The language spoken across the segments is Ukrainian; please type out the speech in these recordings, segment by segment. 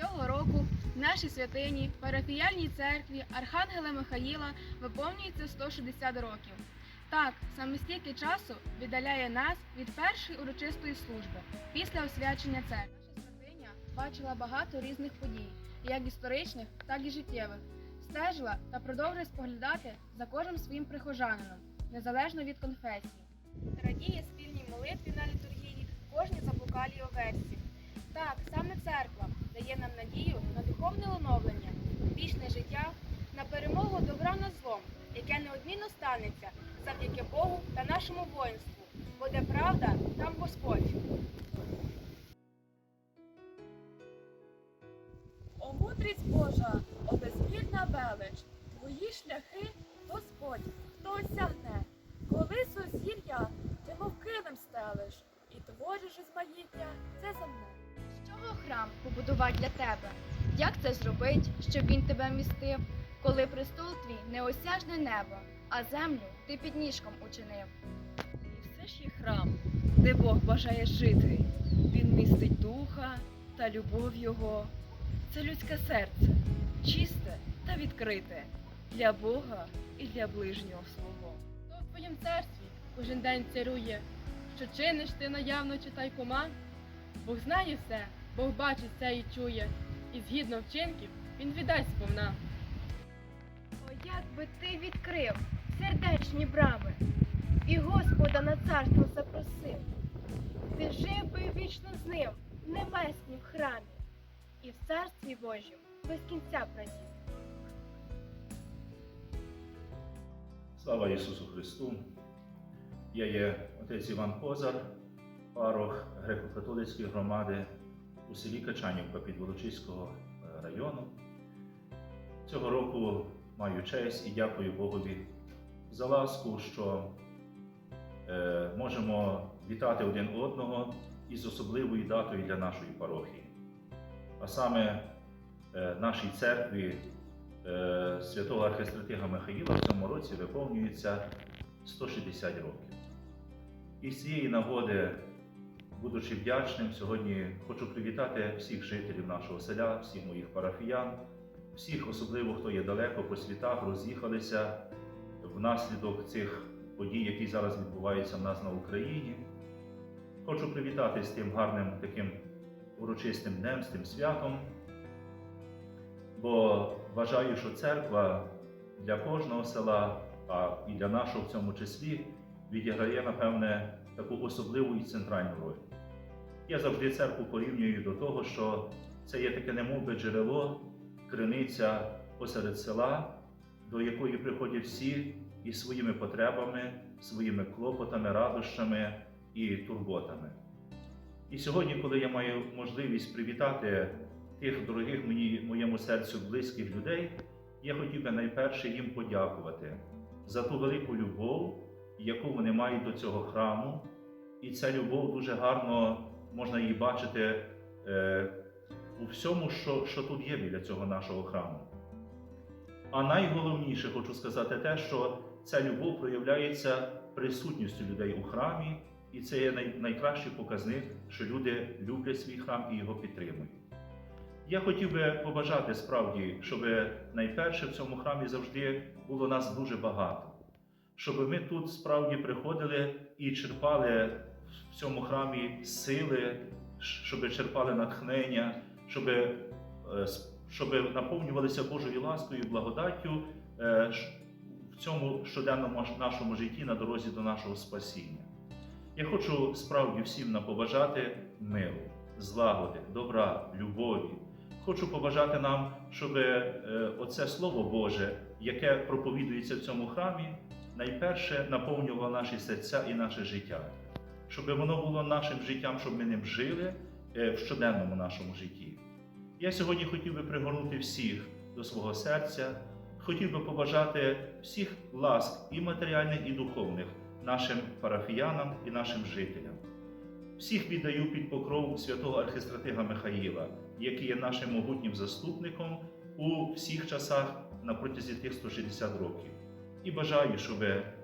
Цього року в нашій святині, парафіяльній церкві Архангела Михаїла виповнюється 160 років. Так, саме стільки часу віддаляє нас від першої урочистої служби після освячення церкви. Наша святиня бачила багато різних подій, як історичних, так і життєвих. Стежила та продовжує споглядати за кожним своїм прихожанином, незалежно від конфесії. Радіє спільній молитві на літургії кожній заблукалій оверсі. Так, саме церква дає нам надію на духовне оновлення, вічне життя, на перемогу добра над злом, яке неодмінно станеться завдяки Богу та нашому воїнству. Бо де правда, там Господь. О мудрість Божа, о безмірна велич, твої шляхи, Господь, хто осягне, коли сузір'я, ти мов килим стелиш, і твориш розмаїття, це за мною. Храм побудувати для тебе? Як це зробить, щоб він тебе містив, коли престол твій неосяжне небо, а землю ти під ніжком учинив? І все ж є храм, де Бог бажає жити. Він містить духа та любов Його. Це людське серце, чисте та відкрите для Бога і для ближнього свого. Хто в твоїм царстві кожен день царує, що чиниш ти наявно чи тайкома? Бог знає все, Бог бачить все і чує, і згідно вчинків він віддасть сповна. О, як би ти відкрив сердечні брами і Господа на царство запросив. Ти жив би вічно з ним в небеснім храмі, і в царстві Божім без кінця прадів. Слава Ісусу Христу! Я є отець Іван Козар, парох греко-католицької громади у селі Качанівка Підволочиського е, району. Цього року маю честь і дякую Богові за ласку, що е, можемо вітати один одного із особливою датою для нашої парохії. А саме е, нашій церкві святого архистратига Михаїла в цьому році виповнюється 160 років. І з цієї нагоди, будучи вдячним, сьогодні хочу привітати всіх жителів нашого селя, всіх моїх парафіян, всіх, особливо хто є далеко по світах, роз'їхалися внаслідок цих подій, які зараз відбуваються в нас на Україні. Хочу привітати з тим гарним таким урочистим днем, з тим святом, бо вважаю, що церква для кожного села, а і для нашого в цьому числі, відіграє, напевне, таку особливу і центральну роль. Я завжди церкву порівнюю до того, що це є таке немовби джерело, криниця посеред села, до якої приходять всі із своїми потребами, своїми клопотами, радощами і турботами. І сьогодні, коли я маю можливість привітати тих дорогих мені, моєму серцю близьких людей, я хотів би найперше їм подякувати за ту велику любов, яку вони мають до цього храму. І ця любов дуже гарно можна її бачити е, у всьому, що, що тут є біля цього нашого храму. А найголовніше хочу сказати те, що ця любов проявляється присутністю людей у храмі, і це є най, найкращий показник, що люди люблять свій храм і його підтримують. Я хотів би побажати справді, щоб найперше в цьому храмі завжди було нас дуже багато, щоб ми тут справді приходили і черпали в цьому храмі сили, щоб черпали натхнення, щоб, е, щоб наповнювалися Божою ласкою благодаттю е, в цьому щоденному нашому житті на дорозі до нашого спасіння. Я хочу справді всім наповажати миру, злагоди, добра, любові. Хочу побажати нам, щоб е, оце Слово Боже, яке проповідується в цьому храмі, найперше наповнювало наші серця і наше життя, щоб воно було нашим життям, щоб ми ним жили е, в щоденному нашому житті. Я сьогодні хотів би пригорнути всіх до свого серця, хотів би побажати всіх ласк і матеріальних, і духовних нашим парафіянам і нашим жителям. Всіх віддаю під покров святого архистратига Михаїла, який є нашим могутнім заступником у всіх часах на протязі тих 160 років. І бажаю, щоб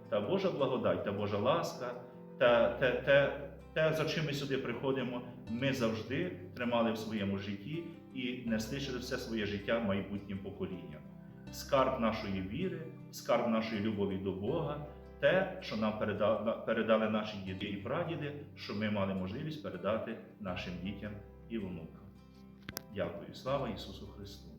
та Божа благодать, та Божа ласка, та те, те те, за чим ми сюди приходимо, ми завжди тримали в своєму житті і несли через все своє життя майбутнім поколінням. Скарб нашої віри, скарб нашої любові до Бога, те, що нам передали, наші діди і прадіди, що ми мали можливість передати нашим дітям і внукам. Дякую. Слава Ісусу! Христу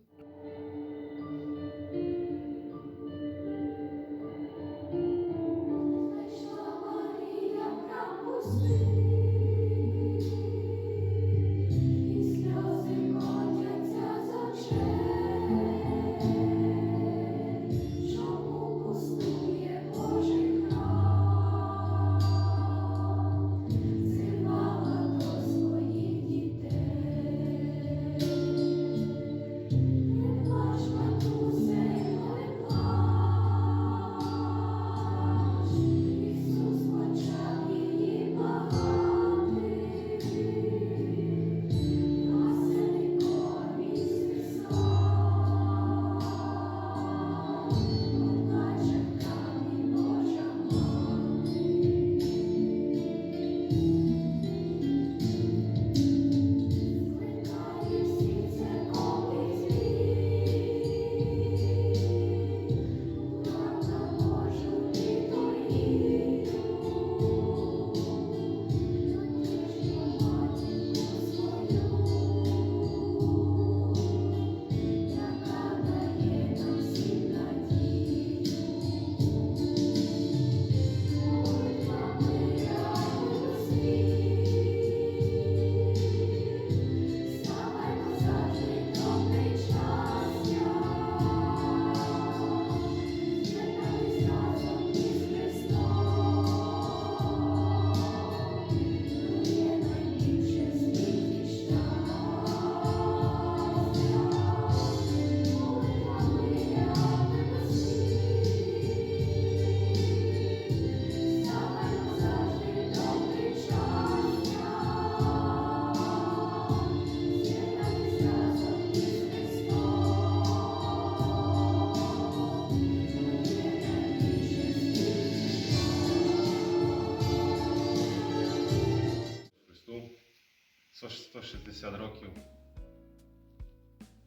160 років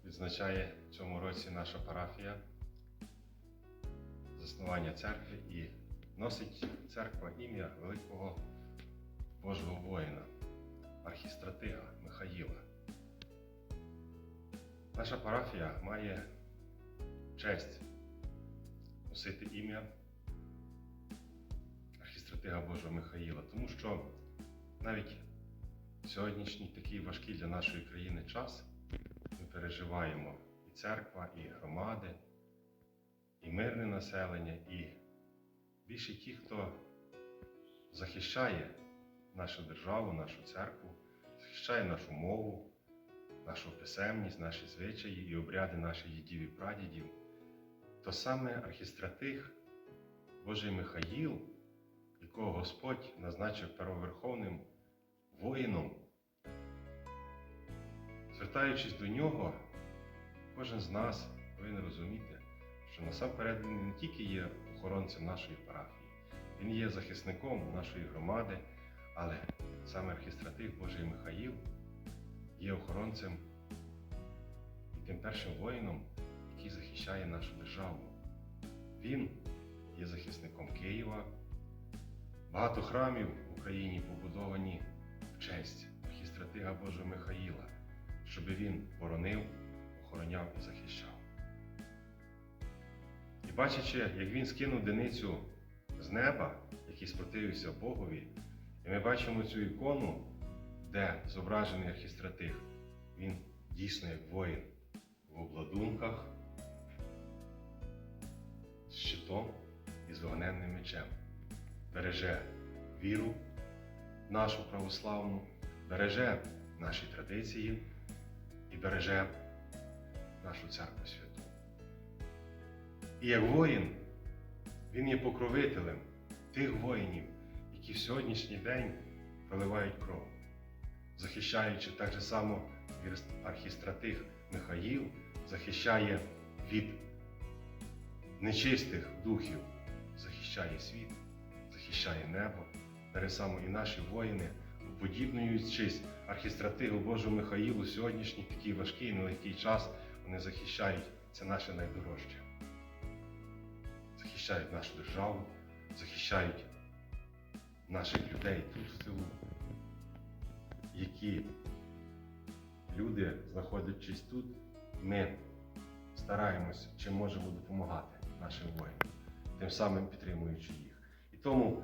відзначає в цьому році наша парафія заснування церкви і носить церква ім'я великого Божого воїна, архістратига Михаїла. Наша парафія має честь носити ім'я архістратига Божого Михаїла, тому що навіть сьогоднішній такий важкий для нашої країни час. Ми переживаємо і церква, і громади, і мирне населення, і більше ті, хто захищає нашу державу, нашу церкву, захищає нашу мову, нашу писемність, наші звичаї і обряди наших дідів і прадідів, то саме архістратих Божий Михаїл, якого Господь назначив первоверховним воїном. Звертаючись до нього, кожен з нас повинен розуміти, що насамперед він не тільки є охоронцем нашої парафії, він є захисником нашої громади, але саме архістратих Божий Михаїл є охоронцем і тим першим воїном, який захищає нашу державу. Він є захисником Києва. Багато храмів в Україні побудовані в честь архістратига Божого Михаїла, щоб він боронив, охороняв і захищав. І бачачи, як він скинув диницю з неба, який спротивився Богові, і ми бачимо цю ікону, де зображений архістратиг, він дійсно як воїн в обладунках, з щитом і з вогненним мечем береже віру нашу православну, береже наші традиції і береже нашу церкву святу. І як воїн, він є покровителем тих воїнів, які в сьогоднішній день проливають кров, захищаючи так же само архістратих Михаїл, захищає від нечистих духів, захищає світ захищає небо. Бере само і наші воїни уподібнюючись архістратигу Божу Михаїлу, сьогоднішній такий важкий, нелегкий час вони захищають це наше найдорожче. Захищають нашу державу, захищають наших людей тут в тилу, які люди, знаходячись тут, ми стараємось чи можемо допомагати нашим воїнам, тим самим підтримуючи їх. І тому,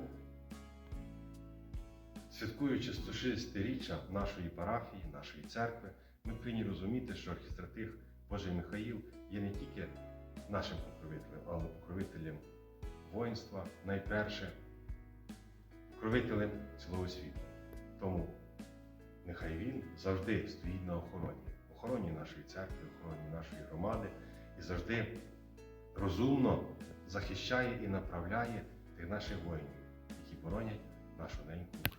святкуючи 160-річчя нашої парафії, нашої церкви, ми повинні розуміти, що архістратиг Божий Михаїл є не тільки нашим покровителем, але покровителем воїнства, найперше, покровителем цілого світу. Тому нехай він завжди стоїть на охороні, охороні нашої церкви, охороні нашої громади і завжди розумно захищає і направляє тих наших воїнів, які боронять нашу неньку.